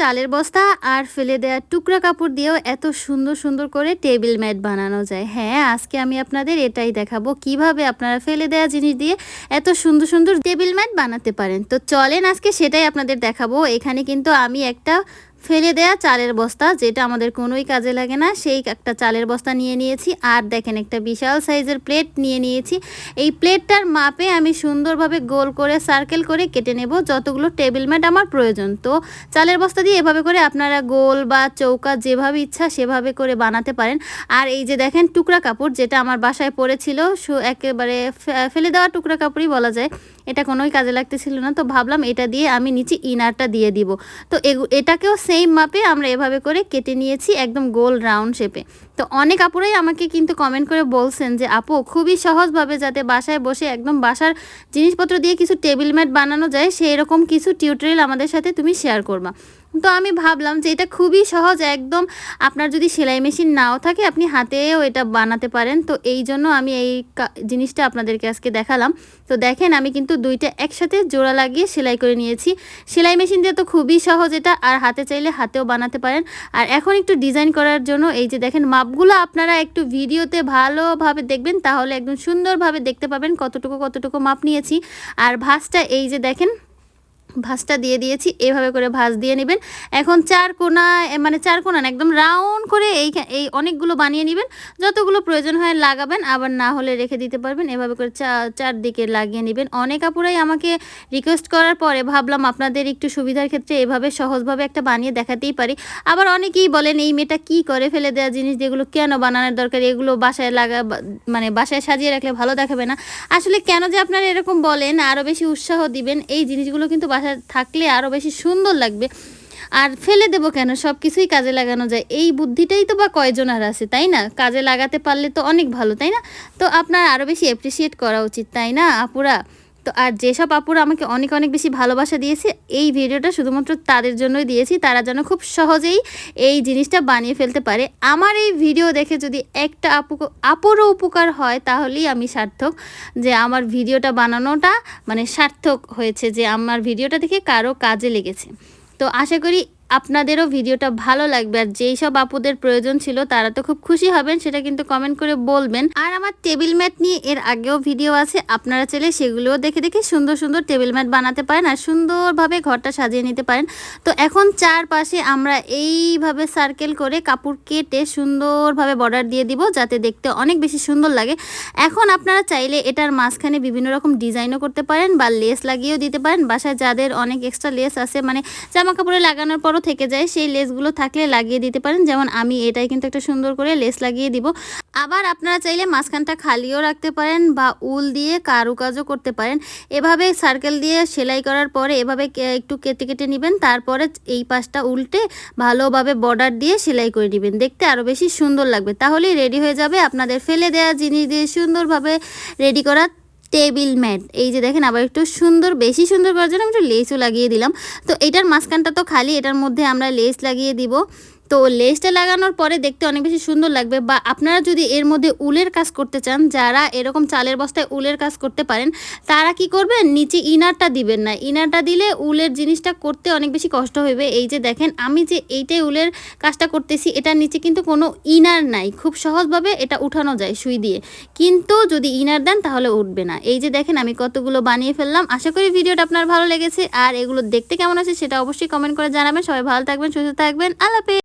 চালের বস্তা আর ফেলে দেওয়া টুকরা কাপড় দিয়েও এত সুন্দর সুন্দর করে টেবিল ম্যাট বানানো যায়। হ্যাঁ আজকে আমি আপনাদের এটাই দেখাবো কীভাবে আপনারা ফেলে দেওয়া জিনিস দিয়ে এত সুন্দর সুন্দর টেবিল ম্যাট বানাতে পারেন। তো চলেন আজকে সেটাই আপনাদের দেখাবো। এখানে কিন্তু আমি একটা ফেলে দেয়া চালের বস্তা, যেটা আমাদের কোনোই কাজে লাগে না, সেই একটা চালের বস্তা নিয়ে নিয়েছি। আর দেখেন একটা বিশাল সাইজের প্লেট নিয়ে নিয়েছি। এই প্লেটটার মাপে আমি সুন্দরভাবে গোল করে, সার্কেল করে কেটে নেব যতগুলো টেবিল ম্যাট আমার প্রয়োজন। তো চালের বস্তা দিয়ে এভাবে করে আপনারা গোল বা চৌকা যেভাবে ইচ্ছা সেভাবে করে বানাতে পারেন। আর এই যে দেখেন টুকরা কাপড়, যেটা আমার বাসায় পড়েছিল একেবারে ফেলে দেওয়া টুকরা কাপড়ই বলা যায়। এটা কোনোই কাজে লাগতেছিল না। তো ভাবলাম এটা দিয়ে আমি নিচে ইনারটা দিয়ে দিব। তো এটাকেও সেম মাপে আমরা এভাবে করে কেটে নিয়েছি একদম গোল রাউন্ড শেপে তো অনেক আপুরাই আমাকে কিন্তু কমেন্ট করে বলছেন যে, আপু, খুবই সহজভাবে যাতে বাসায় বসে একদম বাসার জিনিসপত্র দিয়ে কিছু টেবিল ম্যাট বানানো যায় সেই রকম কিছু টিউটোরিয়াল আমাদের সাথে তুমি শেয়ার করবা। তো আমি ভাবলাম যে, এটা খুবই সহজ, একদম আপনার যদি সেলাই মেশিন নাও থাকে, আপনি হাতেও এটা বানাতে পারেন। তো এই জন্য আমি এই জিনিসটা আপনাদেরকে আজকে দেখালাম। তো দেখেন, আমি কিন্তু দুইটা একসাথে জোড়া লাগিয়ে সেলাই করে নিয়েছি। সেলাই মেশিন দিয়ে তো খুবই সহজ এটা, আর হাতে চাইলে হাতেও বানাতে পারেন। আর এখন একটু ডিজাইন করার জন্য এই যে দেখেন মাপগুলো আপনারা একটু ভিডিওতে ভালোভাবে দেখবেন, তাহলে একদম সুন্দরভাবে দেখতে পাবেন কতটুকু কতটুকু মাপ নিয়েছি। আর ভাঁজটা এই যে দেখেন ভাঁজটা দিয়ে দিয়েছি, এভাবে করে ভাঁজ দিয়ে নেবেন। এখন চার কোনা মানে চার কোনা না, একদম রাউন্ড করে এই এই অনেকগুলো বানিয়ে নেবেন। যতগুলো প্রয়োজন হয় লাগাবেন, আবার না হলে রেখে দিতে পারবেন। এভাবে করে চারদিকে লাগিয়ে নেবেন। অনেক আপুরাই আমাকে রিকোয়েস্ট করার পরে ভাবলাম আপনাদের একটু সুবিধার ক্ষেত্রে এভাবে সহজভাবে একটা বানিয়ে দেখাতেই পারি। আবার অনেকেই বলেন, এই মেয়েটা কি করে ফেলে দেওয়া জিনিস? যেগুলো কেন বানানোর দরকার? এগুলো বাসায় লাগা মানে বাসায় সাজিয়ে রাখলে ভালো দেখাবে না। আসলে কেন যে আপনারা এরকম বলেন আরও বেশি উৎসাহ দিবেন, এই জিনিসগুলো কিন্তু বাসায় থাকলে আরও বেশি সুন্দর লাগবে। আর ফেলে দেবো কেন? সব কিছুই কাজে লাগানো যায়। এই বুদ্ধিটাই তো বা কয়জন আর আছে, তাই না? কাজে লাগাতে পারলে তো অনেক ভালো, তাই না? তো আপনার আরও বেশি অ্যাপ্রিসিয়েট করা উচিত, তাই না, আপুরা? তো আর যেসব আপুরা আমাকে অনেক অনেক বেশি ভালোবাসা দিয়েছে, এই ভিডিওটা শুধুমাত্র তাদের জন্যই দিয়েছি, তারা যেন খুব সহজেই এই জিনিসটা বানিয়ে ফেলতে পারে। আমার এই ভিডিও দেখে যদি একটা আপু, আপুরও উপকার হয়, তাহলেই আমি সার্থক যে আমার ভিডিওটা বানানোটা মানে সার্থক হয়েছে, যে আমার ভিডিওটা দেখে কারও কাজে লেগেছে। তো আশা করি আপনাদেরও ভিডিওটা ভালো লাগবে আর যেই সব আপুদের প্রয়োজন ছিল তারা তো খুব খুশি হবেন, সেটা কিন্তু কমেন্ট করে বলবেন। আর আমার টেবিল ম্যাট নিয়ে এর আগেও ভিডিও আছে, আপনারা চাইলে সেগুলোও দেখে দেখে সুন্দর সুন্দর টেবিল ম্যাট বানাতে পারেন আর সুন্দরভাবে ঘরটা সাজিয়ে নিতে পারেন। তো এখন চারপাশে আমরা এইভাবে সার্কেল করে কাপড় কেটে সুন্দরভাবে বর্ডার দিয়ে দিব, যাতে দেখতে অনেক বেশি সুন্দর লাগে। এখন আপনারা চাইলে এটার মাঝখানে বিভিন্ন রকম ডিজাইনও করতে পারেন বা লেস লাগিয়েও দিতে পারেন। বাসায় যাদের অনেক এক্সট্রা লেস আছে মানে জামা কাপড়ে লাগানোর পরও থেকে যায়, সেই লেসগুলো থাকলে লাগিয়ে দিতে পারেন। যেমন আমি এটাই কিন্তু একটা সুন্দর করে লেস লাগিয়ে দিব। আবার আপনারা চাইলে মাঝখানটা খালিও রাখতে পারেন বা উল দিয়ে কারুকাজও করতে পারেন। এভাবে সার্কেল দিয়ে সেলাই করার পরে এভাবে একটু কেটে কেটে নেবেন। তারপরে এই পাশটা উল্টে ভালোভাবে বর্ডার দিয়ে সেলাই করে নেবেন। দেখতে আরও বেশি সুন্দর লাগবে। তাহলেই রেডি হয়ে যাবে আপনাদের ফেলে দেওয়া জিনিস দিয়ে সুন্দরভাবে রেডি করা টেবিল ম্যাট। এই যে দেখেন, আবার একটু সুন্দর, বেশি সুন্দর করার জন্য আমি একটু লেসও লাগিয়ে দিলাম। তো এটার মাঝখানটা তো খালি, এটার মধ্যে আমরা লেস লাগিয়ে দিব। তো লেসটা লাগানোর পরে দেখতে অনেক বেশি সুন্দর লাগবে বা আপনারা যদি এর মধ্যে উলের কাজ করতে চান, যারা এরকম চালের বস্তায় উলের কাজ করতে পারেন, তারা কি করবেন? নিচে ইনারটা দিবেন না। ইনারটা দিলে উলের জিনিসটা করতে অনেক বেশি কষ্ট হবে। এই যে দেখেন, আমি যে এইটাই উলের কাজটা করতেছি এটার নিচে কিন্তু কোনো ইনার নাই। খুব সহজভাবে এটা উঠানো যায় সুই দিয়ে। কিন্তু যদি ইনার দেন, তাহলে উঠবে না। এই যে দেখেন, আমি কতগুলো বানিয়ে ফেললাম। আশা করি ভিডিওটা আপনার ভালো লেগেছে। আর এগুলো দেখতে কেমন আছে সেটা অবশ্যই কমেন্ট করে জানাবেন। সবাই ভালো থাকবেন, সুস্থ থাকবেন। হাফেজ।